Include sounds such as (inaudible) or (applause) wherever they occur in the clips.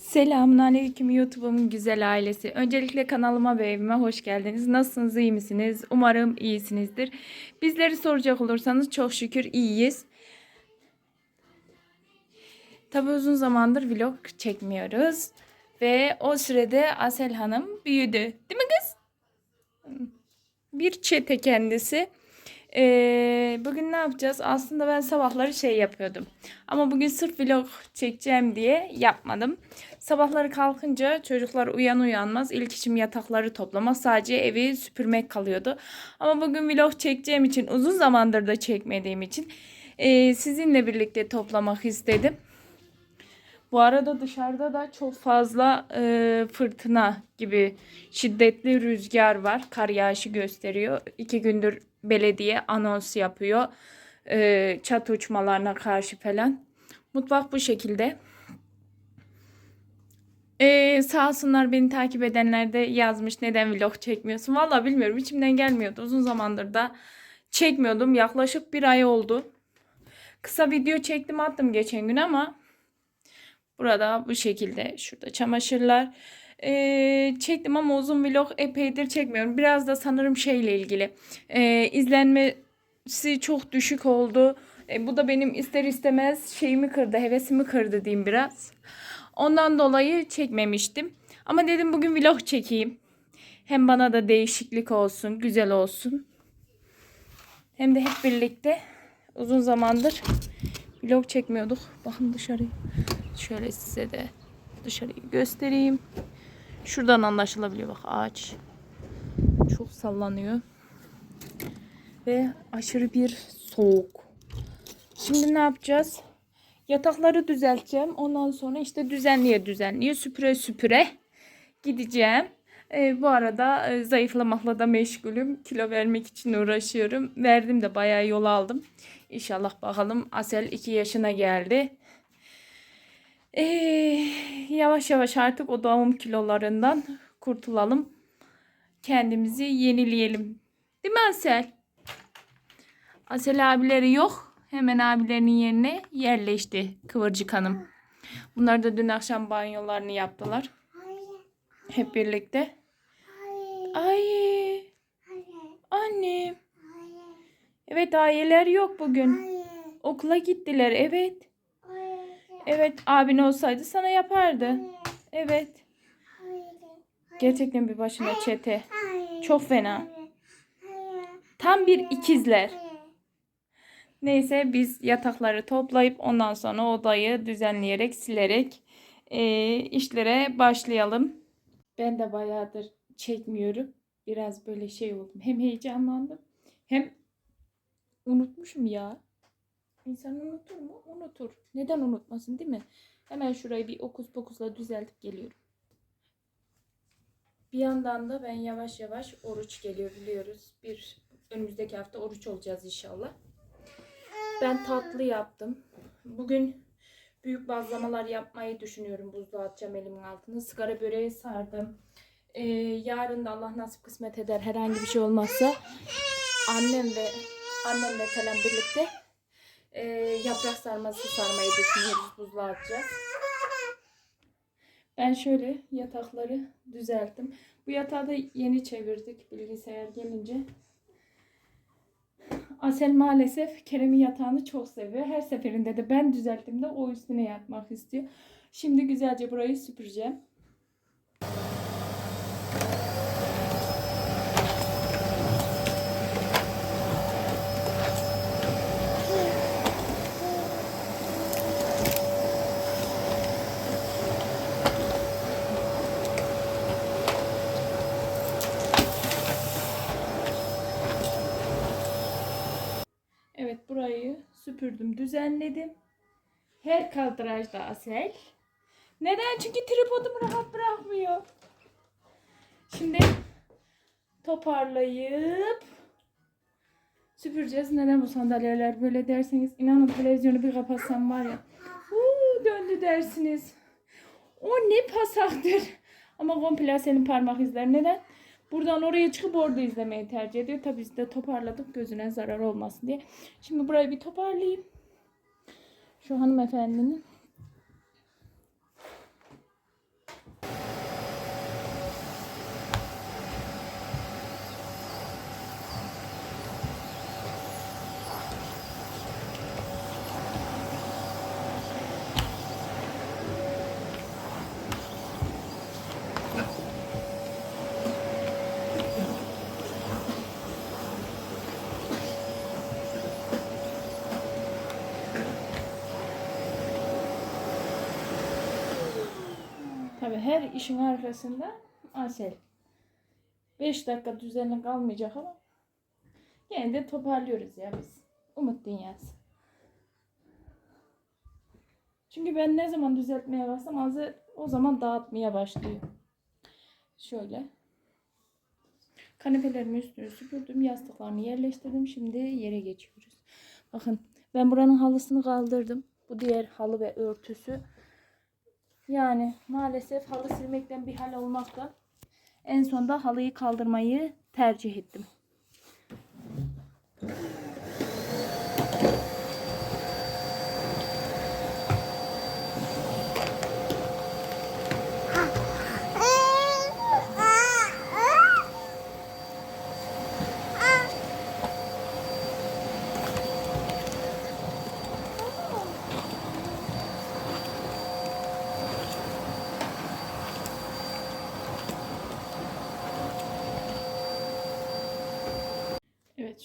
Selamun Aleyküm YouTube'um güzel ailesi. Öncelikle kanalıma ve evime hoş geldiniz. Nasılsınız, iyi misiniz? Umarım iyisinizdir. Bizleri soracak olursanız çok şükür iyiyiz. Tabi uzun zamandır vlog çekmiyoruz. Ve o sürede Asel Hanım büyüdü. Değil mi kız? Bir çete kendisi. Ee, bugün ne yapacağız? Aslında ben sabahları şey yapıyordum. Ama bugün sırf vlog çekeceğim diye yapmadım. Sabahları kalkınca çocuklar uyan uyanmaz ilk işim yatakları toplamak. Sadece evi süpürmek kalıyordu. Ama bugün vlog çekeceğim için uzun zamandır da çekmediğim için ee, sizinle birlikte toplamak istedim. Bu arada dışarıda da çok fazla e, fırtına gibi şiddetli rüzgar var. Kar yağışı gösteriyor. İki gündür belediye anons yapıyor. E, çat uçmalarına karşı falan. Mutfak bu şekilde. E, sağ olsunlar beni takip edenler de yazmış neden vlog çekmiyorsun. Valla bilmiyorum içimden gelmiyordu. Uzun zamandır da çekmiyordum. Yaklaşık bir ay oldu. Kısa video çektim attım geçen gün ama Burada bu şekilde şurada çamaşırlar ee, çektim ama uzun vlog epeydir çekmiyorum. Biraz da sanırım şeyle ilgili ee, izlenmesi çok düşük oldu. E, bu da benim ister istemez şeyimi kırdı, hevesimi kırdı diyeyim biraz. Ondan dolayı çekmemiştim. Ama dedim bugün vlog çekeyim. Hem bana da değişiklik olsun, güzel olsun. Hem de hep birlikte uzun zamandır vlog çekmiyorduk. Bakın dışarıya. Şöyle size de dışarıyı göstereyim. Şuradan anlaşılabiliyor bak ağaç. Çok sallanıyor. Ve aşırı bir soğuk. Şimdi ne yapacağız? Yatakları düzelteceğim. Ondan sonra işte düzenliye düzenliye süpüre süpüre gideceğim. Ee, bu arada e, zayıflamakla da meşgulüm. Kilo vermek için uğraşıyorum. Verdim de bayağı yol aldım. İnşallah bakalım. Asel 2 yaşına geldi. Ee, yavaş yavaş artık o doğum kilolarından kurtulalım. Kendimizi yenileyelim. Değil mi Asel? Asel abileri yok. Hemen abilerinin yerine yerleşti Kıvırcık Hanım. Bunlar da dün akşam banyolarını yaptılar. Hep birlikte. Ay. Annem. Evet aileler yok bugün. Okula gittiler evet. Evet abin olsaydı sana yapardı. Evet. Gerçekten bir başına çete. Çok fena. Tam bir ikizler. Neyse biz yatakları toplayıp ondan sonra odayı düzenleyerek silerek e, işlere başlayalım. Ben de bayağıdır çekmiyorum. Biraz böyle şey oldum. Hem heyecanlandım hem unutmuşum ya. İnsan unutur mu? Unutur. Neden unutmasın değil mi? Hemen şurayı bir okus pokusla düzeltip geliyorum. Bir yandan da ben yavaş yavaş oruç geliyor biliyoruz. Bir önümüzdeki hafta oruç olacağız inşallah. Ben tatlı yaptım. Bugün büyük bazlamalar yapmayı düşünüyorum. Buzluğa atacağım elimin altına. Sigara böreği sardım. Ee, yarın da Allah nasip kısmet eder herhangi bir şey olmazsa annem ve annemle falan birlikte e, yaprak sarması sarmayı düşünüyoruz. Buzluğa atacağız. Ben şöyle yatakları düzelttim. Bu yatağı da yeni çevirdik bilgisayar gelince. Asel maalesef Kerem'in yatağını çok seviyor. Her seferinde de ben düzelttiğimde o üstüne yatmak istiyor. Şimdi güzelce burayı süpüreceğim. Evet burayı süpürdüm, düzenledim. Her kaldrajda Asel. Neden? Çünkü tripodumu rahat bırakmıyor. Şimdi toparlayıp süpüreceğiz. Neden bu sandalyeler böyle derseniz inanın televizyonu bir kapatsam var ya. Uuu döndü dersiniz. O ne pasaktır. Ama komple senin parmak izleri. Neden? Buradan oraya çıkıp orada izlemeyi tercih ediyor. Tabii biz de toparladık gözüne zarar olmasın diye. Şimdi burayı bir toparlayayım. Şu hanımefendinin Tabii her işin arkasında Asel. 5 dakika düzenli kalmayacak ama gene de toparlıyoruz ya biz. Umut dünyası. Çünkü ben ne zaman düzeltmeye başlasam Azel o zaman dağıtmaya başlıyor. Şöyle. Kanepelerimi üstüne süpürdüm. Yastıklarını yerleştirdim. Şimdi yere geçiyoruz. Bakın ben buranın halısını kaldırdım. Bu diğer halı ve örtüsü. Yani maalesef halı silmekten bir hal olmakta. En sonda halıyı kaldırmayı tercih ettim.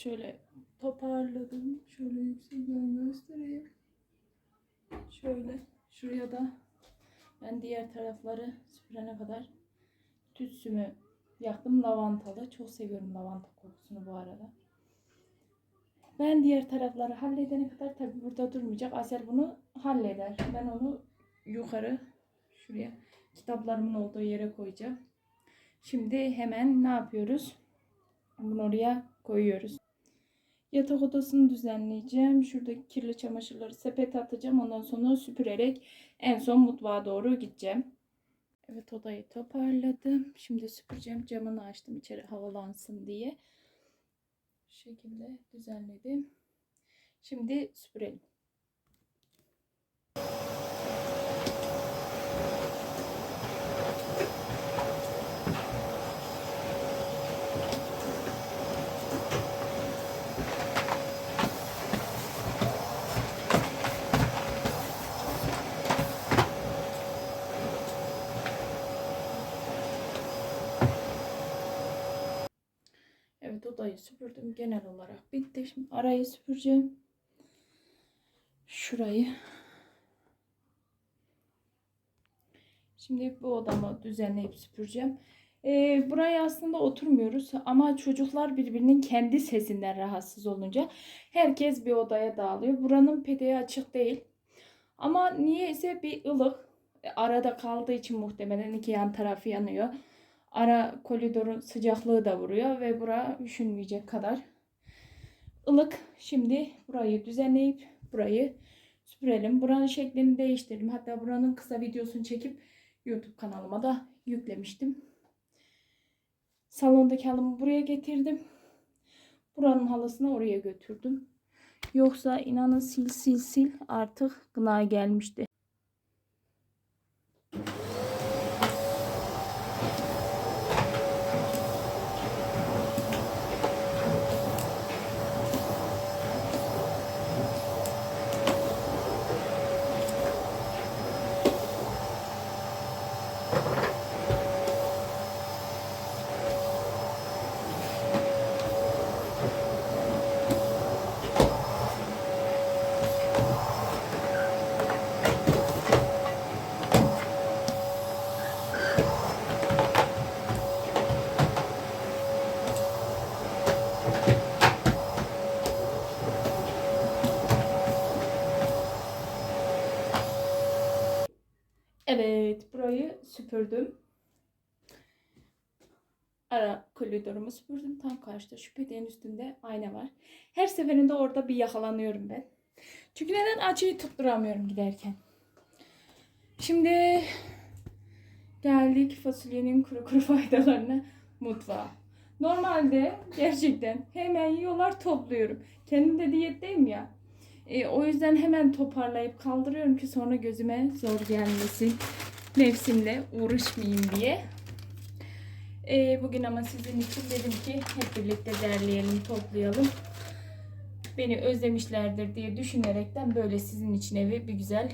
Şöyle toparladım. Şöyle yüksekten göstereyim. Şöyle şuraya da ben diğer tarafları süpürene kadar tütsümü yaktım lavantalı. Çok seviyorum lavanta kokusunu bu arada. Ben diğer tarafları halledene kadar tabi burada durmayacak. Asel bunu halleder. Ben onu yukarı şuraya kitaplarımın olduğu yere koyacağım. Şimdi hemen ne yapıyoruz? Bunu oraya koyuyoruz. Yatak odasını düzenleyeceğim. Şuradaki kirli çamaşırları sepete atacağım. Ondan sonra süpürerek en son mutfağa doğru gideceğim. Evet odayı toparladım. Şimdi süpüreceğim. Camını açtım içeri havalansın diye. Şu şekilde düzenledim. Şimdi süpürelim. Odayı süpürdüm. Genel olarak bitti. Şimdi arayı süpüreceğim. Şurayı. Şimdi bu odamı düzenleyip süpüreceğim. Ee, buraya aslında oturmuyoruz ama çocuklar birbirinin kendi sesinden rahatsız olunca herkes bir odaya dağılıyor. Buranın peteği açık değil. Ama niyeyse bir ılık e, arada kaldığı için muhtemelen iki yan tarafı yanıyor. Ara koridorun sıcaklığı da vuruyor ve bura üşünmeyecek kadar ılık. Şimdi burayı düzenleyip burayı süpürelim. Buranın şeklini değiştirelim. Hatta buranın kısa videosunu çekip YouTube kanalıma da yüklemiştim. Salondaki halımı buraya getirdim. Buranın halısını oraya götürdüm. Yoksa inanın sil sil sil artık gına gelmişti. Evet, burayı süpürdüm. Ara koridorumu süpürdüm. Tam karşıda şu peteğin üstünde ayna var. Her seferinde orada bir yakalanıyorum ben. Çünkü neden açıyı tutturamıyorum giderken. Şimdi geldik fasulyenin kuru kuru (laughs) faydalarına mutfağa. Normalde gerçekten hemen yiyorlar topluyorum. Kendim de diyetteyim ya. E, o yüzden hemen toparlayıp kaldırıyorum ki sonra gözüme zor gelmesin. Nefsimle uğraşmayayım diye. E, bugün ama sizin için dedim ki hep birlikte derleyelim, toplayalım. Beni özlemişlerdir diye düşünerekten böyle sizin için evi bir güzel.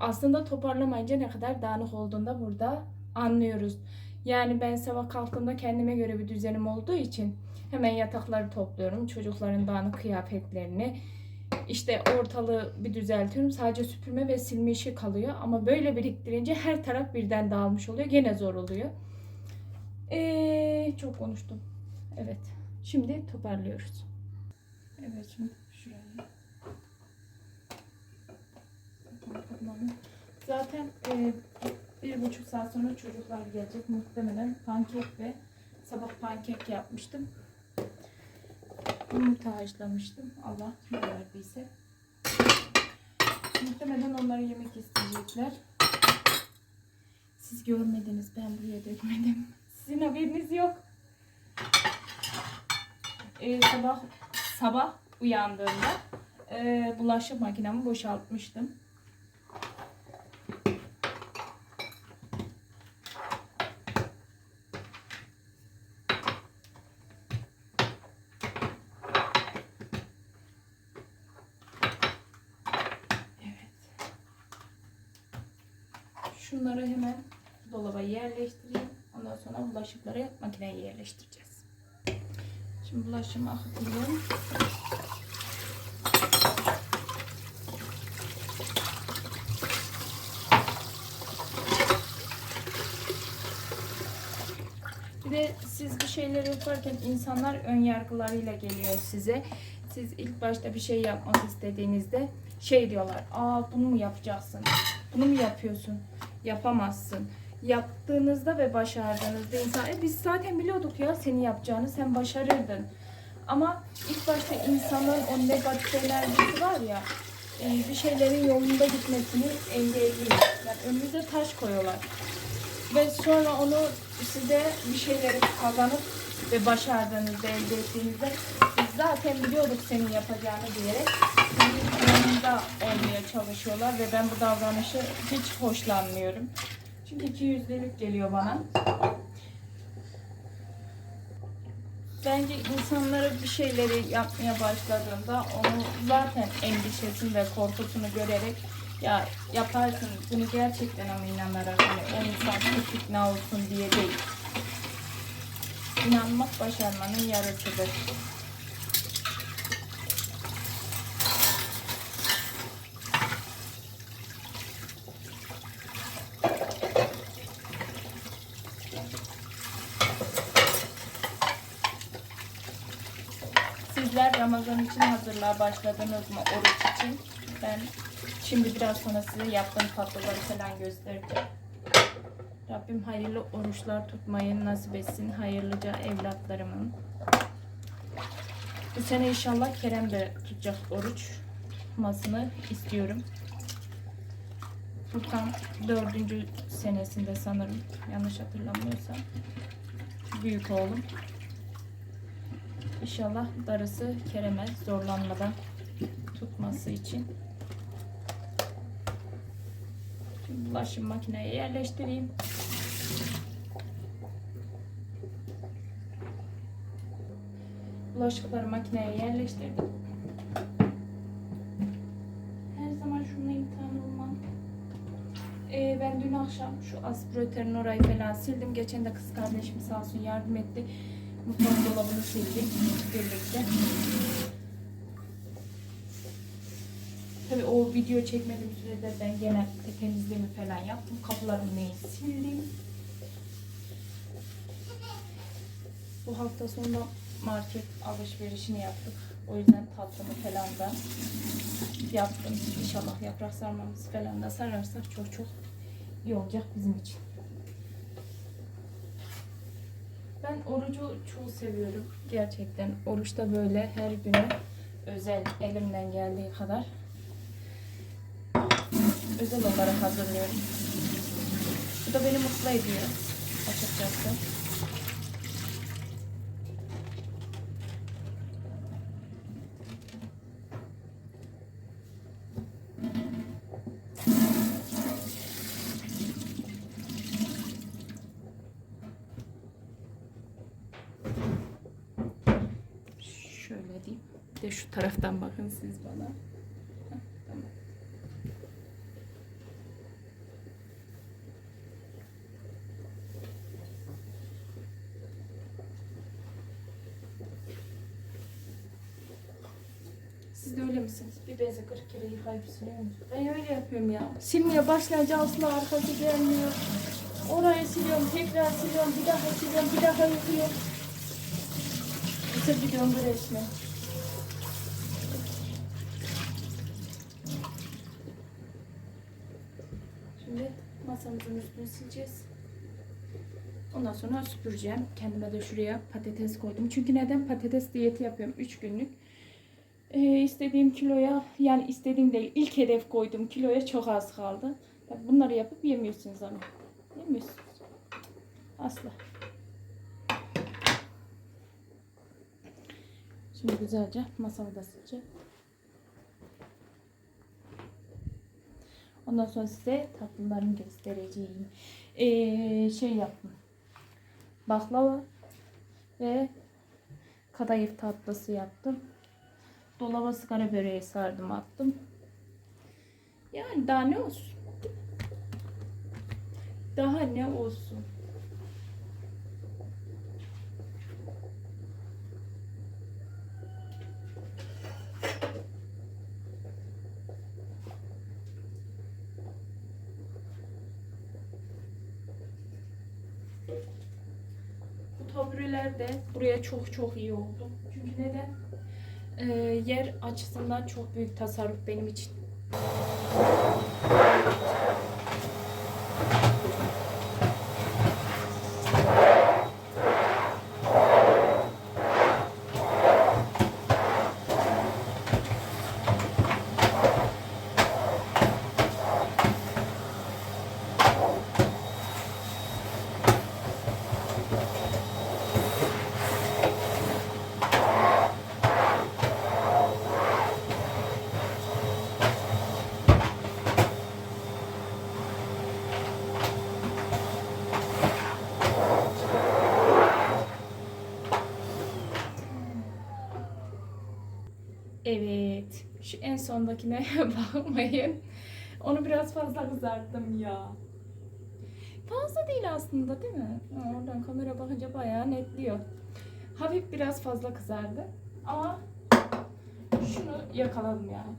Aslında toparlamayınca ne kadar dağınık olduğunda burada anlıyoruz. Yani ben sabah kalktığımda kendime göre bir düzenim olduğu için hemen yatakları topluyorum. Çocukların dağınık kıyafetlerini işte ortalığı bir düzeltiyorum. Sadece süpürme ve silme işi kalıyor. Ama böyle biriktirince her taraf birden dağılmış oluyor. Gene zor oluyor. Ee, çok konuştum. Evet. Şimdi toparlıyoruz. Evet şimdi şuraya. Zaten e, bir buçuk saat sonra çocuklar gelecek. Muhtemelen pankek ve sabah pankek yapmıştım. Yumurta haşlamıştım. Allah ne verdiyse. Muhtemelen onlar yemek isteyecekler. Siz görmediniz. Ben buraya dökmedim. (laughs) Sizin haberiniz yok. Ee, sabah sabah uyandığımda e, bulaşık makinemi boşaltmıştım. Evet. Şunları hemen dolaba yerleştireyim. Ondan sonra bulaşıkları makineye yerleştireceğiz. Şimdi bulaşığımı akıtıyorum. De siz bir şeyler yaparken insanlar ön yargılarıyla geliyor size. Siz ilk başta bir şey yapmak istediğinizde şey diyorlar. Aa bunu mu yapacaksın? Bunu mu yapıyorsun? Yapamazsın. Yaptığınızda ve başardığınızda insan e biz zaten biliyorduk ya seni yapacağını sen başarırdın. Ama ilk başta insanın o negatif enerjisi var ya e, bir şeylerin yolunda gitmesini engelliyor. Yani önünüze taş koyuyorlar. Ve sonra onu size bir şeyleri kazanıp ve başardığınızda, elde ettiğinizde biz zaten biliyorduk senin yapacağını diyerek senin yanında olmaya çalışıyorlar ve ben bu davranışı hiç hoşlanmıyorum. Çünkü iki yüzlülük geliyor bana. Bence insanlara bir şeyleri yapmaya başladığında onu zaten endişesini ve korkusunu görerek ya yaparsın bunu gerçekten ama inanarak hani o insan çok ikna olsun diye değil. İnanmak başarmanın yarısıdır. İçin hazırlığa başladınız mı oruç için? Ben şimdi biraz sonra size yaptığım tatlıları falan göstereceğim. Rabbim hayırlı oruçlar tutmayı nasip etsin. Hayırlıca evlatlarımın. Bu sene inşallah Kerem de tutacak oruç tutmasını istiyorum. Furkan dördüncü senesinde sanırım. Yanlış hatırlamıyorsam. Büyük oğlum. İnşallah darısı Kerem'e zorlanmadan tutması için. Şimdi bulaşım makineye yerleştireyim. Bulaşıkları makineye yerleştirdim. Her zaman şununla imtihan olmam. Ee, ben dün akşam şu aspiratörün orayı falan sildim. Geçen de kız kardeşim sağ olsun yardım etti. Mutfak dolabını sildik birlikte. Tabii o video çekmediğim sürede ben gene temizliğimi falan yaptım. Kapılarımı neyi sildim. Bu hafta sonu market alışverişini yaptık. O yüzden tatlımı falan da yaptım. İnşallah yaprak sarmamızı falan da sararsak çok çok iyi olacak bizim için. Ben orucu çok seviyorum. Gerçekten oruçta böyle her günü özel elimden geldiği kadar özel olarak hazırlıyorum. Bu da beni mutlu ediyor açıkçası. Şöyle diyeyim. Bir de şu siz bana. Heh, tamam. Siz de öyle misiniz? Bir bezi 40 kere yıkayıp siliyor musunuz? Ben öyle yapıyorum ya. Silmeye başlayınca asla arkası gelmiyor. Orayı siliyorum, tekrar siliyorum, bir daha siliyorum, bir daha yıkıyorum. Bize bir döngü resmen. Şimdi masamızın üstünü sileceğiz. Ondan sonra süpüreceğim. Kendime de şuraya patates koydum. Çünkü neden? Patates diyeti yapıyorum 3 günlük. Ee, istediğim kiloya yani istediğim değil ilk hedef koydum kiloya çok az kaldı. Bunları yapıp yemiyorsunuz ama. Yemiyorsunuz. Asla. Şimdi güzelce masamı da sileceğim. Ondan sonra size tatlılarını göstereceğim. Ee, şey yaptım. Baklava ve kadayıf tatlısı yaptım. Dolaba sigara böreği sardım attım. Yani daha ne olsun? Daha ne olsun? Bu tabureler de buraya çok çok iyi oldu. Çünkü neden? Ee, yer açısından çok büyük tasarruf benim için. Evet. Şu en sondakine (laughs) bakmayın. Onu biraz fazla kızarttım ya. Fazla değil aslında değil mi? Oradan kamera bakınca bayağı netliyor. Hafif biraz fazla kızardı. Ama şunu yakaladım yani.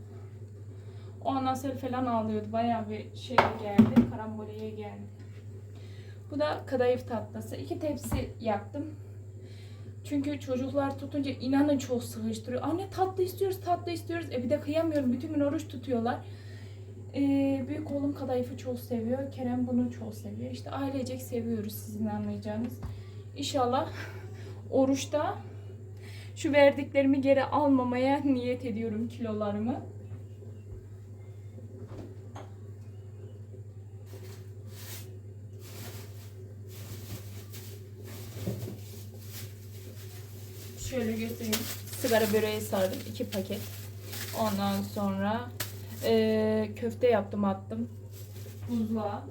O anasel falan ağlıyordu. Bayağı bir şey geldi. Karamboliye geldi. Bu da kadayıf tatlısı. İki tepsi yaptım. Çünkü çocuklar tutunca inanın çok sıkıştırıyor. Anne tatlı istiyoruz, tatlı istiyoruz. E bir de kıyamıyorum. Bütün gün oruç tutuyorlar. Ee, büyük oğlum kadayıfı çok seviyor. Kerem bunu çok seviyor. İşte ailecek seviyoruz sizin anlayacağınız. İnşallah oruçta şu verdiklerimi geri almamaya niyet ediyorum kilolarımı. Şöyle göstereyim. Sigara böreği sardım. iki paket. Ondan sonra eee, köfte yaptım attım. Buzluğa.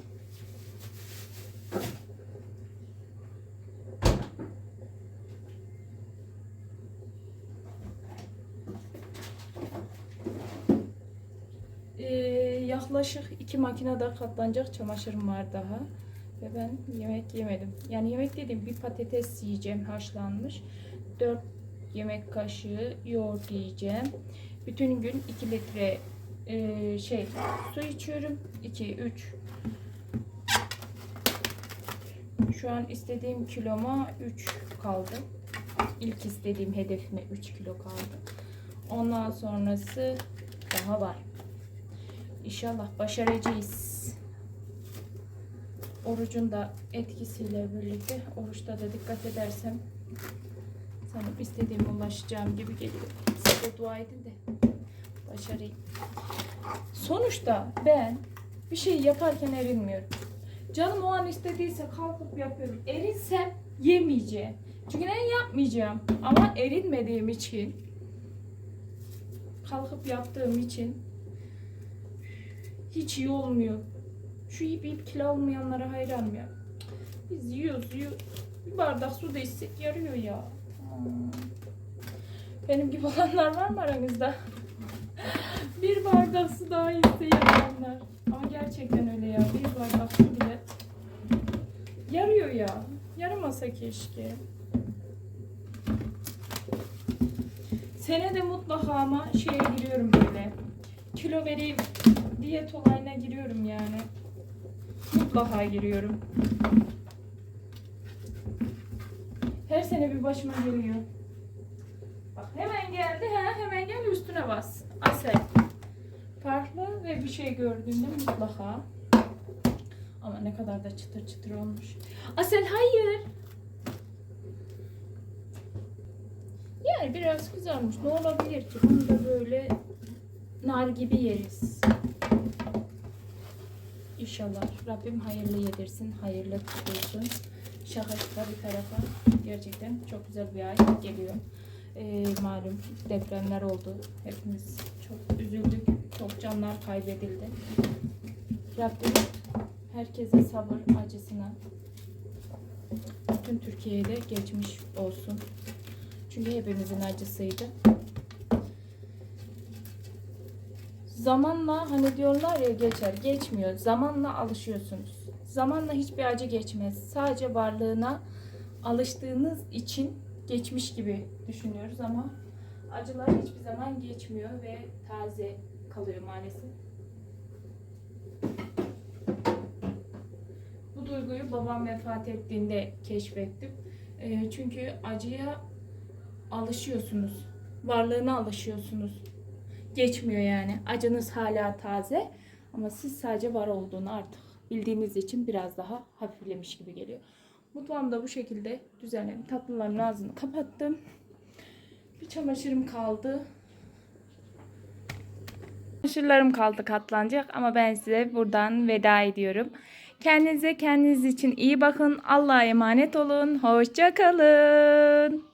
Eee, yaklaşık iki makinede katlanacak çamaşırım var daha. Ve ben yemek yemedim. Yani yemek dediğim bir patates yiyeceğim haşlanmış. 4 yemek kaşığı yoğurt yiyeceğim. Bütün gün 2 litre e, şey su içiyorum. 2 3 Şu an istediğim kiloma 3 kaldı. İlk istediğim hedefime 3 kilo kaldı. Ondan sonrası daha var. İnşallah başaracağız. Orucun da etkisiyle birlikte oruçta da dikkat edersem sanırım istediğime ulaşacağım gibi geliyor. Size dua edin de başarayım. Sonuçta ben bir şey yaparken erinmiyorum. Canım o an istediyse kalkıp yapıyorum. Erinsem yemeyeceğim. Çünkü ben yapmayacağım. Ama erinmediğim için kalkıp yaptığım için hiç iyi olmuyor. Şu yiyip yiyip kilo almayanlara hayranım ya. Biz yiyoruz yiyoruz. Bir bardak su da içsek yarıyor ya. Benim gibi olanlar var mı aranızda? bir bardak su daha içse yarıyanlar. Ama gerçekten öyle ya. Bir bardak su bile yarıyor ya. Yaramasa keşke. Senede mutlaka ama şeye giriyorum böyle. Kilo vereyim diyet olayına giriyorum yani. Mutlaka giriyorum. Her sene bir başıma geliyor. Bak hemen geldi ha hemen gel üstüne bas. Asel. Farklı ve bir şey gördüğünde mutlaka. Ama ne kadar da çıtır çıtır olmuş. Asel hayır. Yani biraz kızarmış. Ne olabilir ki? Bunu da böyle nar gibi yeriz. İnşallah Rabbim hayırlı yedirsin, hayırlı tutulsun. Şaka şaka bir tarafa gerçekten çok güzel bir ay geliyor. Ee, malum depremler oldu. Hepimiz çok üzüldük. Çok canlar kaybedildi. Rabbim herkese sabır acısına bütün Türkiye'ye de geçmiş olsun. Çünkü hepimizin acısıydı. Zamanla hani diyorlar ya geçer, geçmiyor. Zamanla alışıyorsunuz. Zamanla hiçbir acı geçmez. Sadece varlığına alıştığınız için geçmiş gibi düşünüyoruz ama acılar hiçbir zaman geçmiyor ve taze kalıyor maalesef. Bu duyguyu babam vefat ettiğinde keşfettim. Ee, çünkü acıya alışıyorsunuz. Varlığına alışıyorsunuz. Geçmiyor yani. Acınız hala taze ama siz sadece var olduğunu artık bildiğiniz için biraz daha hafiflemiş gibi geliyor. Mutfağımı da bu şekilde düzenledim. Tatlıların ağzını kapattım. Bir çamaşırım kaldı. Çamaşırlarım kaldı katlanacak ama ben size buradan veda ediyorum. Kendinize kendiniz için iyi bakın. Allah'a emanet olun. Hoşça kalın.